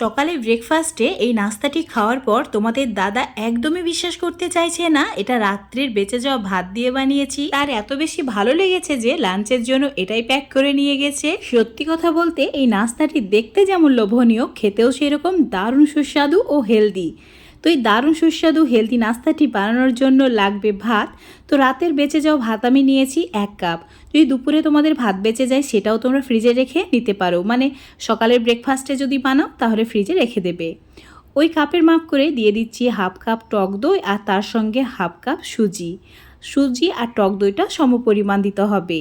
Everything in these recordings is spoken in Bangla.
সকালে ব্রেকফাস্টে এই নাস্তাটি খাওয়ার পর তোমাদের দাদা একদমই বিশ্বাস করতে চাইছে না, এটা রাত্রির বেঁচে যাওয়া ভাত দিয়ে বানিয়েছি। তার এত বেশি ভালো লেগেছে যে লাঞ্চের জন্য এটাই প্যাক করে নিয়ে গেছে। সত্যি কথা বলতে এই নাস্তাটি দেখতে যেমন লোভনীয়, খেতেও সেরকম দারুণ সুস্বাদু ও হেলদি তো এই দারুণ সুস্বাদু হেলদি নাস্তাটি বানানোর জন্য লাগবে ভাত। তো রাতের বেঁচে যাও ভাত আমি নিয়েছি এক কাপ। যদি দুপুরে তোমাদের ভাত বেঁচে যায়, সেটাও তোমরা ফ্রিজে রেখে নিতে পারো। মানে সকালের ব্রেকফাস্টে যদি বানাও, তাহলে ফ্রিজে রেখে দেবে। ওই কাপের মাপ করে দিয়ে দিচ্ছি হাফ কাপ টক দই আর তার সঙ্গে হাফ কাপ সুজি। সুজি আর টক দইটা সমপরিমাণ দিতে হবে।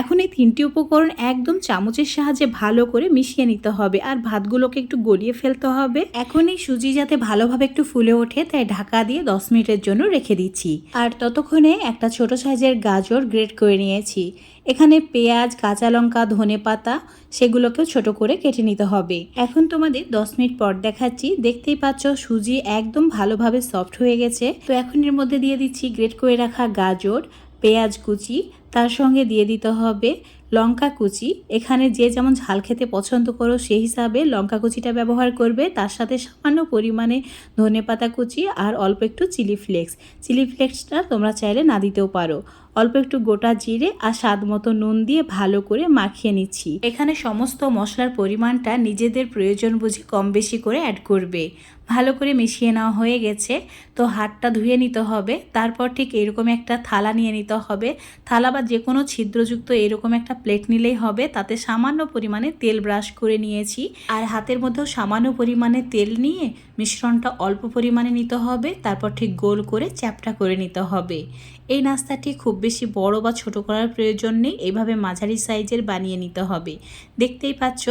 এখন এই তিনটি উপকরণ একদম চামচের সাহায্যে ভালো করে মিশিয়ে নিতে হবে আর ভাতগুলোকে একটু গলিয়ে ফেলতে হবে। এখন এই সুজি যাতে ভালোভাবে একটু ফুলে ওঠে, তাই ঢাকা দিয়ে দশ মিনিটের জন্য রেখে দিচ্ছি। আর ততক্ষণে একটা ছোট সাইজের গাজর গ্রেট করে নিয়েছি। এখানে পেঁয়াজ, কাঁচা লঙ্কা, ধনে পাতা সেগুলোকেও ছোট করে কেটে নিতে হবে। এখন তোমাদের দশ মিনিট পর দেখাচ্ছি। দেখতেই পাচ্ছ সুজি একদম ভালোভাবে সফট হয়ে গেছে। তো এখন এর মধ্যে দিয়ে দিচ্ছি গ্রেট করে রাখা গাজর। পেঁয়াজ কুচি, তার সঙ্গে দিয়ে দিতে হবে লঙ্কা কুচি। এখানে যে যেমন ঝাল খেতে পছন্দ করো, সেই হিসাবে লঙ্কা কুচিটা ব্যবহার করবে। তার সাথে সামান্য পরিমাণে ধনে পাতা কুচি আর অল্প একটু চিলি ফ্লেক্স। চিলি ফ্লেক্সটা তোমরা চাইলে না দিতেও পারো। অল্প একটু গোটা জিরে আর স্বাদ মতো নুন দিয়ে ভালো করে মাখিয়ে নিচ্ছি। এখানে সমস্ত মশলার পরিমাণটা নিজেদের প্রয়োজন বুঝে কম বেশি করে অ্যাড করবে। ভালো করে মিশিয়ে নেওয়া হয়ে গেছে। তো হাতটা ধুয়ে নিতে হবে। তারপর ঠিক এরকম একটা থালা নিয়ে নিতে হবে। থালা বা যে কোনো ছিদ্রযুক্ত এরকম একটা প্লেট নিলেই হবে। তাতে সামান্য পরিমাণে তেল ব্রাশ করে নিয়েছি। আর হাতের মধ্যেও সামান্য পরিমাণে তেল নিয়ে মিশ্রণটা অল্প পরিমাণে নিতে হবে। তারপর ঠিক গোল করে চ্যাপটা করে নিতে হবে। এই নাস্তাটি খুব বেশি বড় বা ছোট করার প্রয়োজন নেই। এইভাবে মাঝারি সাইজের বানিয়ে নিতে হবে। দেখতেই পাচ্ছ,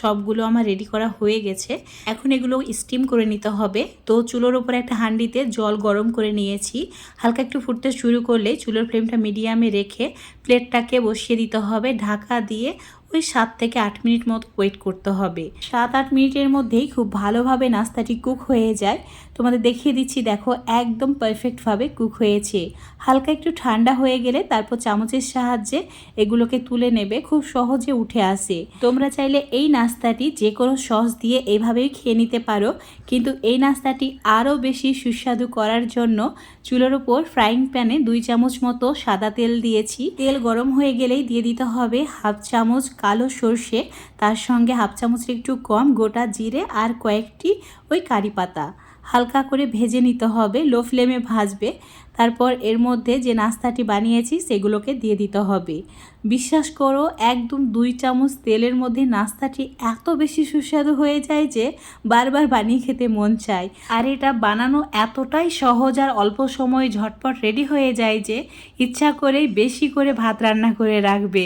সবগুলো আমার রেডি করা হয়ে গেছে। এখন এগুলো স্টিম করে নিতে হবে। তো চুলোর ওপর একটা হান্ডিতে জল গরম করে নিয়েছি। হালকা একটু ফুটতে শুরু করলে চুলোর ফ্লেমটা মিডিয়ামে রেখে প্লেটটাকে বসিয়ে দিতে হবে। ঢাকা দিয়ে ওই সাত থেকে আট মিনিট মতো ওয়েট করতে হবে। সাত আট মিনিটের মধ্যেই খুব ভালোভাবে নাস্তাটি কুক হয়ে যায়। তোমাদের দেখিয়ে দিচ্ছি, দেখো একদম পারফেক্টভাবে কুক হয়েছে। হালকা একটু ঠান্ডা হয়ে গেলে তারপর চামচের সাহায্যে এগুলোকে তুলে নেবে, খুব সহজে উঠে আসে। তোমরা চাইলে এই নাস্তাটি যে কোনো সস দিয়ে এইভাবেই খেয়ে নিতে পারো, কিন্তু এই নাস্তাটি আরও বেশি সুস্বাদু করার জন্য চুলোর ওপর ফ্রাইং প্যানে দুই চামচ মতো সাদা তেল দিয়েছি। তেল গরম হয়ে গেলেই দিয়ে দিতে হবে হাফ চামচ কালো সর্ষে, তার সঙ্গে হাফ চামচের একটু কম গোটা জিরে আর কয়েকটি ওই কারি পাতা। হালকা করে ভেজে নিতে হবে, লো ফ্লেমে ভাজবে। তারপর এর মধ্যে যে নাস্তাটি বানিয়েছি সেগুলোকে দিয়ে দিতে হবে। বিশ্বাস করো, একদম দুই চামচ তেলের মধ্যে নাস্তাটি এত বেশি সুস্বাদু হয়ে যায় যে বারবার বানিয়ে খেতে মন চায়। আর এটা বানানো এতটাই সহজ আর অল্প সময় ঝটপট রেডি হয়ে যায় যে ইচ্ছা করেই বেশি করে ভাত রান্না করে রাখবে।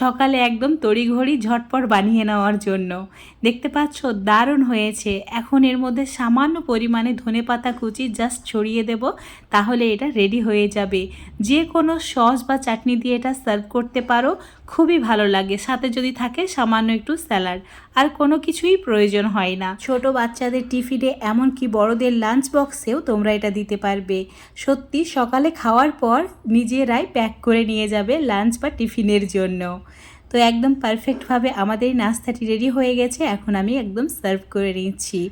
সকালে একদম তড়িঘড়ি ঝটপট বানিয়ে নেওয়ার জন্য। দেখতে পাচ্ছ, দারুণ হয়েছে। এখন এর মধ্যে সামান্য পরিমাণে ধনে পাতা কুচি জাস্ট ছড়িয়ে দেব, তাহলে এটা রেডি হয়ে যাবে। যে কোনো সস বা চাটনি দিয়ে এটা সার্ভ করতে পারো, খুবই ভালো লাগে। সাথে যদি থাকে সামান্য একটু স্যালাড। আর কোনো কিছুই প্রয়োজন হয় না। ছোট বাচ্চাদের টিফিনে এমনকি বড়দের লাঞ্চ বক্সেও তোমরা এটা দিতে পারবে। সত্যি, সকালে খাওয়ার পর নিজেরাই প্যাক করে নিয়ে যাবে লাঞ্চ বা টিফিনের জন্য। তো একদম পারফেক্টভাবে আমাদের নাস্তাটি রেডি হয়ে গেছে। এখন আমি একদম সার্ভ করে নিচ্ছি।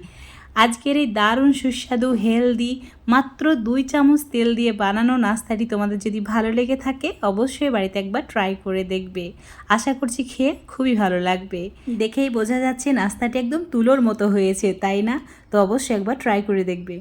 আজকের এই দারুণ, সুস্বাদু, হেলদি, মাত্র দুই চামচ তেল দিয়ে বানানো নাস্তাটি তোমাদের যদি ভালো লেগে থাকে, অবশ্যই বাড়িতে একবার ট্রাই করে দেখবে। আশা করছি খেয়ে খুবই ভালো লাগবে। দেখেই বোঝা যাচ্ছে নাস্তাটি একদম তুলোর মতো হয়েছে, তাই না? তো অবশ্যই একবার ট্রাই করে দেখবে।